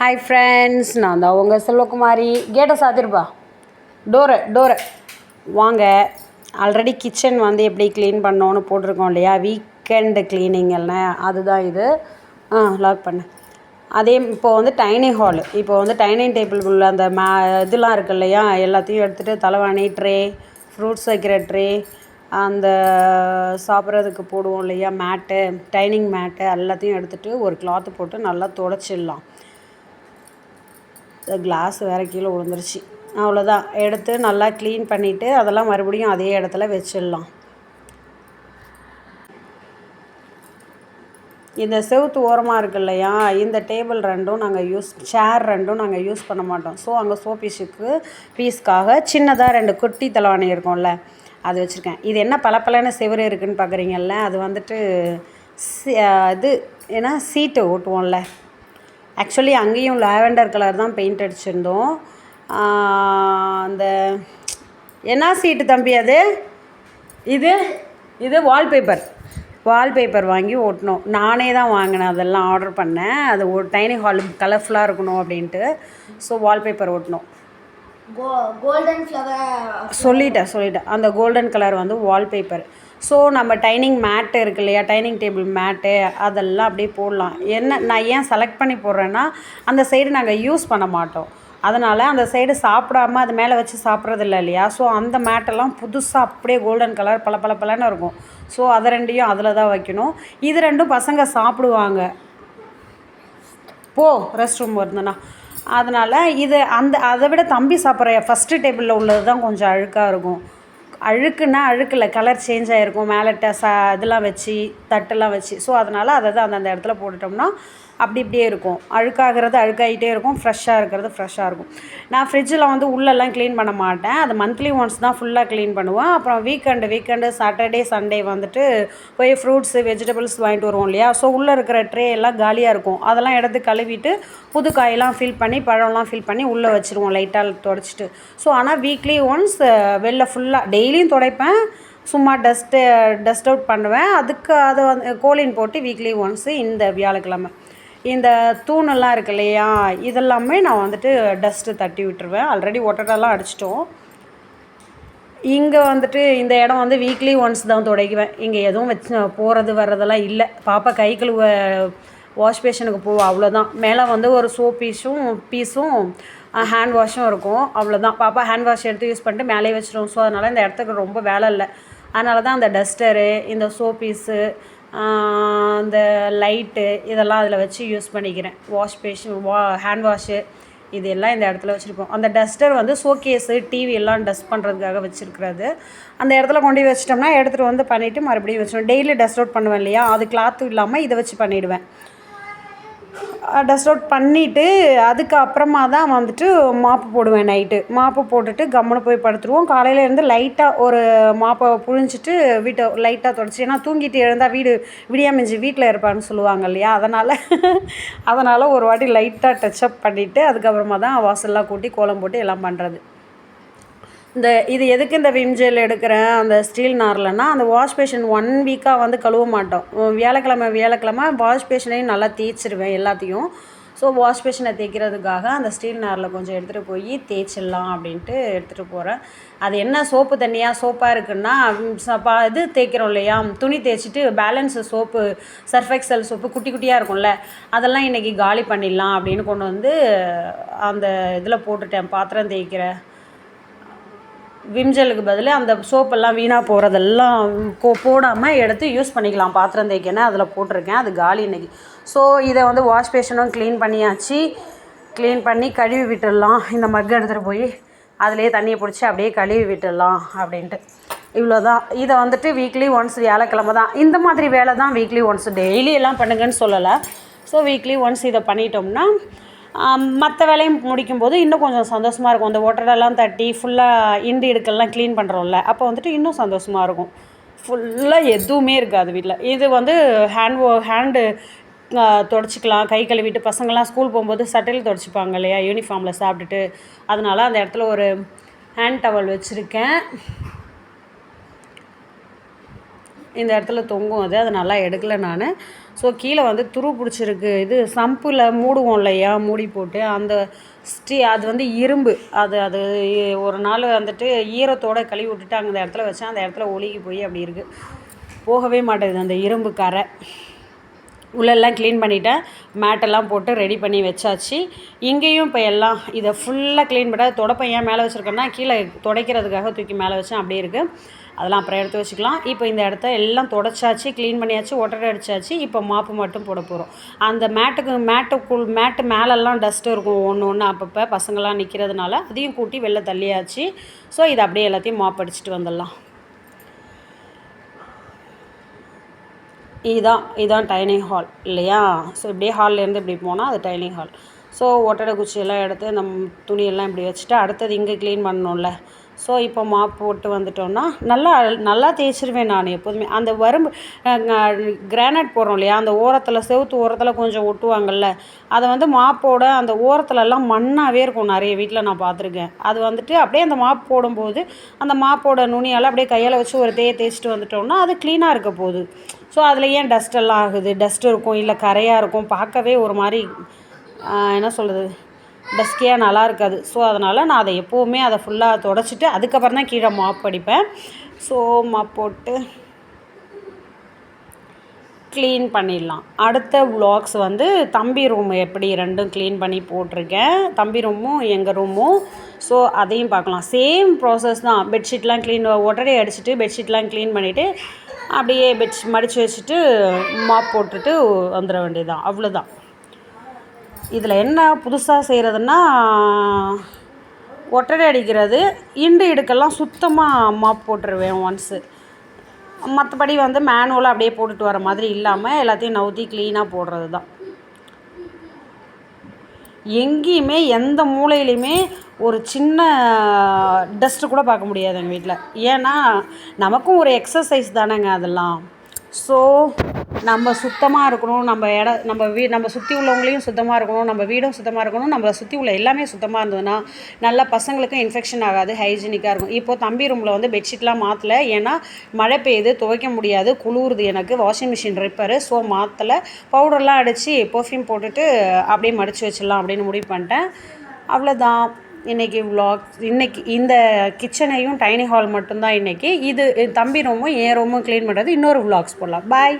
Hi friends நான் தான் உங்கள் செல்வகுமாரி. கேட்டை சாத்திருப்பா. டோரை டோரை வாங்க. ஆல்ரெடி கிச்சன் வந்து எப்படி க்ளீன் பண்ணோன்னு போட்டிருக்கோம் இல்லையா? வீக்கெண்டு க்ளீனிங் அதுதான் இது. ஆ லாக் பண்ணு. அதே இப்போ வந்து டைனிங் ஹாலு இப்போ வந்து டைனிங் டேபிள் அந்த மே இதெல்லாம் இருக்கு இல்லையா? எல்லாத்தையும் எடுத்துகிட்டு தலைவாணி ட்ரே ஃப்ரூட்ஸ் வைக்கிற ட்ரே அந்த சாப்பிட்றதுக்கு போடுவோம் இல்லையா? மேட்டு டைனிங் மேட்டு எல்லாத்தையும் எடுத்துகிட்டு ஒரு கிளாத்து போட்டு நல்லா துடைச்சிடலாம். கிளாஸ் வேறு கீழே விழுந்துருச்சு. அவ்வளோதான் எடுத்து நல்லா க்ளீன் பண்ணிவிட்டு அதெல்லாம் மறுபடியும் அதே இடத்துல வச்சிடலாம். இந்த செவுத்து ஓரமாக இருக்கு இல்லையா? இந்த டேபிள் ரெண்டும் நாங்கள் யூஸ் சேர் ரெண்டும் நாங்கள் யூஸ் பண்ண மாட்டோம். ஸோ அங்கே சோபீஸுக்கு பீஸ்க்காக சின்னதாக ரெண்டு குட்டி தலைவாணி இருக்கும்ல அது வச்சுருக்கேன். இது என்ன பளபளன்னு செவரு இருக்குதுன்னு பார்க்குறீங்கல்ல அது வந்துட்டு இது ஏன்னா சீட்டு ஓட்டுவோம்ல. ஆக்சுவலி அங்கேயும் லாவெண்டர் கலர் தான் பெயிண்ட் அடிச்சிருந்தோம். அந்த என்ன சீட்டு தம்பி அது? இது இது வால்பேப்பர் வால்பேப்பர் வாங்கி ஒட்டினோம் நானே தான் வாங்கினேன் அதெல்லாம் ஆர்டர் பண்ணேன். அது ஒரு டைனிங் ஹால் கலர்ஃபுல்லாக இருக்கணும் அப்படின்ட்டு. ஸோ வால்பேப்பர் ஒட்டினோம் கோ கோல்டன் ஃப்ளவர் சொல்லிட்டேன் சொல்லிட்டேன். அந்த கோல்டன் கலர் வந்து வால்பேப்பர் ஸோ நம்ம டைனிங் மேட்டு இருக்கு இல்லையா? டைனிங் டேபிள் மேட்டு அதெல்லாம் அப்படியே போடலாம். என்ன நான் ஏன் செலக்ட் பண்ணி போடுறேன்னா அந்த சைடு நாங்கள் யூஸ் பண்ண மாட்டோம். அதனால் அந்த சைடு சாப்பிடாம அது மேலே வச்சு சாப்பிட்றது இல்லை இல்லையா? ஸோ அந்த மேட்டெல்லாம் புதுசாக அப்படியே கோல்டன் கலர் பல பல பலன்னு இருக்கும். ஸோ அதை ரெண்டையும் அதில் தான் வைக்கணும். இது ரெண்டும் பசங்க சாப்பிடுவாங்க. போ ரெஸ்ட் ரூம் வருதுண்ணா. அதனால் இது அந்த அதை விட தம்பி சாப்பிட்ற ஃபஸ்ட்டு டேபிளில் உள்ளது தான் கொஞ்சம் அழுக்காக இருக்கும். அழுக்குன்னா அழுக்கில் கலர் சேஞ்ச் ஆகிருக்கும் மேலே ட ச இதெல்லாம் வச்சு தட்டெல்லாம் வச்சு. ஸோ அதனால் அதை தான் அந்தந்த இடத்துல போட்டுட்டோம்னா அப்படி இப்படியே இருக்கும். அழுக்காகிறது அழுக்காகிட்டே இருக்கும். ஃப்ரெஷ்ஷாக இருக்கிறது ஃப்ரெஷ்ஷாக இருக்கும். நான் ஃப்ரிட்ஜில் வந்து உள்ளெல்லாம் க்ளீன் பண்ண மாட்டேன். அது மந்த்லி ஒன்ஸ் தான் ஃபுல்லாக க்ளீன் பண்ணுவேன். அப்புறம் வீக்கெண்டு வீக்கெண்டு சாட்டர்டே சண்டே வந்துட்டு போய் ஃப்ரூட்ஸு வெஜிடபிள்ஸ் வாங்கிட்டு வருவோம் இல்லையா? ஸோ உள்ளே இருக்கிற ட்ரே எல்லாம் காலியாக இருக்கும். அதெல்லாம் எடுத்து கழுவிட்டு புது காயெல்லாம் ஃபில் பண்ணி பழம்லாம் ஃபில் பண்ணி உள்ளே வச்சுருவோம் லைட்டாக தொடச்சிட்டு. ஸோ ஆனால் வீக்லி ஒன்ஸ் வெளில ஃபுல்லாக டெய்லியும் துடைப்பேன். சும்மா டஸ்ட்டு டஸ்ட் அவுட் பண்ணுவேன். அதுக்கு அதை வந்து கோலின் போட்டு வீக்லி ஒன்ஸு இந்த வியாழக்கிழமை. இந்த தூணெல்லாம் இருக்கு இல்லையா இதெல்லாமே நான் வந்துட்டு டஸ்ட்டு தட்டி விட்டுருவேன். ஆல்ரெடி ஒட்டடெல்லாம் அடிச்சிட்டோம். இங்கே வந்துட்டு இந்த இடம் வந்து வீக்லி ஒன்ஸ் தான் துடைக்குவேன். இங்கே எதுவும் வச்சு போகிறது வர்றதெல்லாம் இல்லை. பாப்பா கை கழுவ வாஷ் பேஷனுக்கு போவோம் அவ்வளோதான் மேலே வந்து ஒரு சோப் பீஸும் பீஸும் ஹேண்ட் வாஷும் இருக்கும். அவ்வளோதான் பாப்பா ஹேண்ட் வாஷ் எடுத்து யூஸ் பண்ணிட்டு மேலே வச்சிடும் ஸோ அதனால் இந்த இடத்துக்கு ரொம்ப வேலை இல்லை. அதனால தான் அந்த டஸ்டரு இந்த சோப் பீஸு அந்த லைட்டு இதெல்லாம் அதில் வச்சு யூஸ் பண்ணிக்கிறேன். வாஷ் பேஷன் வா ஹேண்ட் வாஷு இது எல்லாம் இந்த இடத்துல வச்சுருப்போம். அந்த டஸ்டர் வந்து ஷோகேஸு டிவி எல்லாம் டஸ்ட் பண்ணுறதுக்காக வச்சுருக்கிறது. அந்த இடத்துல கொண்டு போய் வச்சிட்டோம்னா எடுத்துகிட்டு வந்து பண்ணிவிட்டு மறுபடியும் வச்சிடும் டெய்லி டஸ்ட் அவுட் பண்ணுவேன் இல்லையா? அது கிளாத்தும் இல்லாமல் இதை வச்சு பண்ணிவிடுவேன் டஸ்ட் அவுட் பண்ணிவிட்டு அதுக்கப்புறமா தான் வந்துட்டு மாப்பு போடுவேன் நைட்டு மாப்பு போட்டுட்டு கம்முன்னு போய் படுத்துருவோம். காலையிலேருந்து லைட்டாக ஒரு மாப்பை புழிஞ்சிட்டு வீட்டை லைட்டாக தொடச்சி. ஏன்னா தூங்கிட்டு எழுந்தால் வீடு விடியாமிஞ்சி வீட்டில் இருப்பான்னு சொல்லுவாங்க இல்லையா? அதனால் அதனால் ஒரு வாட்டி லைட்டாக டச்சப் பண்ணிவிட்டு அதுக்கப்புறமா தான் வாசல்லாம் கூட்டி கோலம் போட்டு எல்லாம் பண்ணுறது இந்த இது எதுக்கு இந்த விம் ஜெல் எடுக்கிறேன்? அந்த ஸ்டீல் நார்லன்னா அந்த வாஷ் பேஷன் ஒன் வீக்காக வந்து கழுவ மாட்டோம். வியாழக்கிழமை வியாழக்கிழமை வாஷ் பேஷனையும் நல்லா தேய்ச்சிருவேன் எல்லாத்தையும். ஸோ வாஷ் பேஷனை தேய்க்கிறதுக்காக அந்த ஸ்டீல் நாரில் கொஞ்சம் எடுத்துகிட்டு போய் தேய்ச்சிடலாம் அப்படின்ட்டு எடுத்துகிட்டு போகிறேன் அது என்ன சோப்பு தண்ணியாக சோப்பாக இருக்குன்னா ச- பா- இது தேய்க்கிறோம் இல்லையா? துணி தேய்ச்சிட்டு பேலன்ஸ் சோப்பு சர்ஃபெக்சல் சோப்பு குட்டி குட்டியாக இருக்கும்ல அதெல்லாம் இன்றைக்கி காலி பண்ணிடலாம் அப்படின்னு கொண்டு வந்து அந்த இதில் போட்டுட்டேன் பாத்திரம் தேய்க்கிற விம்ஜலுக்கு பதில் அந்த சோப்பெல்லாம் வீணாக போகிறதெல்லாம் கோ போடாமல் எடுத்து யூஸ் பண்ணிக்கலாம். பாத்திரம் தேய்க்கணும் அதில் போட்டிருக்கேன். அது காலி இன்றைக்கி ஸோ இதை வந்து வாஷ் பேஷனும் க்ளீன் பண்ணியாச்சு. க்ளீன் பண்ணி கழுவி விட்டுடலாம். இந்த மக் எடுத்துகிட்டு போய் அதிலே தண்ணியை பிடிச்சி அப்படியே கழுவி விட்டுடலாம் அப்படின்ட்டு. இவ்வளோதான் இதை வந்துட்டு வீக்லி ஒன்ஸ் வியாழக்கிழமை தான். இந்த மாதிரி வேலை தான் வீக்லி ஒன்ஸ் டெய்லி எல்லாம் பண்ணுங்கன்னு சொல்லலை. ஸோ வீக்லி ஒன்ஸ் இதை பண்ணிட்டோம்னா மற்ற வேலையும் முடிக்கும்போது இன்னும் கொஞ்சம் சந்தோஷமாக இருக்கும். அந்த ஓட்டடெல்லாம் தட்டி ஃபுல்லாக இண்டு இடுக்கெல்லாம் க்ளீன் பண்ணுறோம்ல அப்போ வந்துட்டு இன்னும் சந்தோஷமாக இருக்கும். ஃபுல்லாக எதுவுமே இருக்காது வீட்டில் இது வந்து ஹேண்ட் ஓ ஹேண்டு தொடச்சிக்கலாம். கை கழுவிட்டு பசங்கள்லாம் ஸ்கூல் போகும்போது சட்டையில் தொடச்சிப்பாங்க இல்லையா? யூனிஃபார்மில் சாப்பிட்டுட்டு. அதனால் அந்த இடத்துல ஒரு ஹேண்ட் டவல் வச்சுருக்கேன். இந்த இடத்துல தொங்கும் அது. அதை நல்லா எடுக்கலை நான். ஸோ கீழே வந்து துரு பிடிச்சிருக்கு. இது சம்பில் மூடுவோம் இல்லையா? மூடி போட்டு அந்த ஸ்டீ அது வந்து இரும்பு. அது அது ஒரு நாள் வந்துட்டு ஈரத்தோடு கழுவி விட்டுட்டு அங்கே அந்த இடத்துல வச்சா அந்த இடத்துல ஒழுகி போய் அப்படி இருக்குது போகவே மாட்டேங்குது அந்த இரும்பு கரை. உள்ளெல்லாம் க்ளீன் பண்ணிட்டேன். மேட்டெல்லாம் போட்டு ரெடி பண்ணி வச்சாச்சு. இங்கேயும் இப்போ எல்லாம் இதை ஃபுல்லாக க்ளீன் பண்ண தொடப்பை ஏன் மேலே வச்சுருக்கேன்னா கீழே துடைக்கிறதுக்காக தூக்கி மேலே வச்சேன் அப்படியே இருக்குது அதெல்லாம் அப்புறம் எடுத்து வச்சுக்கலாம். இப்போ இந்த இடத்த எல்லாம் தொடச்சாச்சு க்ளீன் பண்ணியாச்சு ஒட்டடை அடிச்சாச்சு. இப்போ மாப்பு மட்டும் போட போகிறோம் அந்த மேட்டுக்கு மேட்டுக்குள் மேட்டு மேலெல்லாம் டஸ்ட்டு இருக்கும் ஒன்று ஒன்று அப்பப்போ பசங்களாம் நிற்கிறதுனால அதையும் கூட்டி வெளில தள்ளியாச்சு. ஸோ இதை அப்படியே எல்லாத்தையும் மாப் அடிச்சுட்டு வந்துடலாம். இதுதான் இதுதான் டைனிங் ஹால் இல்லையா? ஸோ இப்படியே ஹால்லேருந்து இப்படி போனால் அது டைனிங் ஹால் ஸோ ஒட்டடை குச்சியெல்லாம் எடுத்து நம் துணியெல்லாம் இப்படி வச்சுட்டு அடுத்தது இங்கே க்ளீன் பண்ணணும்ல. ஸோ இப்போ மாப் போட்டு வந்துட்டோன்னா நல்லா நல்லா தேய்ச்சிருவேன் நான் எப்போதுமே. அந்த வரும்பு கிரானைட் போடுறோம் இல்லையா அந்த ஓரத்தில் செவுத்து ஓரத்தில் கொஞ்சம் ஒட்டுவாங்கள்ல அதை வந்து மாப்போட அந்த ஓரத்துலலாம் மண்ணாகவே இருக்கும் நிறைய வீட்டில் நான் பார்த்துருக்கேன். அது வந்துட்டு அப்படியே அந்த மாப் போடும்போது அந்த மாப்போட நுனியால் அப்படியே கையால் வச்சு ஒரு தேய் தேய்ச்சிட்டு வந்துட்டோம்னா அது க்ளீனாக இருக்க போகுது. ஸோ அதில் ஏன் டஸ்ட் எல்லாம் ஆகுது? டஸ்ட் இருக்கும் இல்லை கரையாக இருக்கும் பார்க்கவே ஒரு மாதிரி என்ன சொல்கிறது டஸ்கியாக நல்லா இருக்காது. ஸோ அதனால் நான் அதை எப்போவுமே அதை ஃபுல்லாக தொடச்சிட்டு அதுக்கப்புறம் தான் கீழே மாப் அடிப்பேன். ஸோ மாப் போட்டு க்ளீன் பண்ணிடலாம். அடுத்த vlogs வந்து தம்பி ரூம் எப்படி ரெண்டும் க்ளீன் பண்ணி போட்டிருக்கேன். தம்பி ரூமும் எங்கள் ரூமும் ஸோ அதையும் பார்க்கலாம். சேம் ப்ராசஸ் தான். பெட்ஷீட்லாம் க்ளீன் உடனே அடிச்சுட்டு பெட்ஷீட்லாம் க்ளீன் பண்ணிவிட்டு அப்படியே பெட்ஷீட் மடித்து வச்சுட்டு மாப் போட்டுட்டு வந்துட வேண்டியதுதான். அவ்வளோதான் இதில் என்ன புதுசாக செய்கிறதுன்னா ஒட்டடை அடிக்கிறது இண்டு இடுக்கெல்லாம் சுத்தமாக மாப் போட்டுருவேன் ஒன்ஸு மற்றபடி வந்து மேனுவலாக அப்படியே போட்டுட்டு வர மாதிரி இல்லாமல் எல்லாத்தையும் நவுத்தி க்ளீனாக போடுறது தான். எங்கேயுமே எந்த மூலையிலையுமே ஒரு சின்ன டஸ்ட்டு கூட பார்க்க முடியாது எங்கள் வீட்டில். ஏன்னா நமக்கும் ஒரு எக்ஸசைஸ் தானேங்க அதெல்லாம். ஸோ நம்ம சுத்தமாக இருக்கணும் நம்ம இடம் நம்ம வீ நம்ம சுற்றி உள்ளவங்களையும் சுத்தமாக இருக்கணும் நம்ம வீடும் சுத்தமாக இருக்கணும் நம்மளை சுற்றி உள்ள எல்லாமே சுத்தமாக இருந்ததுன்னா நல்லா பசங்களுக்கும் இன்ஃபெக்ஷன் ஆகாது ஹைஜீனிக்காக இருக்கும். இப்போது தம்பி ரூமில் வந்து பெட்ஷீட்லாம் மாற்றல ஏன்னா மழை பெய்யுது துவைக்க முடியாது குளிருது எனக்கு வாஷிங் மிஷின் ரிப்பரு ஸோ மாற்றலை பவுடர்லாம் அடித்து பர்ஃப்யூம் போட்டுட்டு அப்படியே மடித்து வச்சிடலாம் அப்படின்னு முடிவு பண்ணிட்டேன். அவ்வளோதான் இன்றைக்கி vlog இன்றைக்கி இந்த கிச்சனையும் டைனிங் ஹால் மட்டும்தான் இன்றைக்கி இது தம்பி ரூமும் என் ரூமும் க்ளீன் பண்ணுறது இன்னொரு vlogs போடலாம். பாய்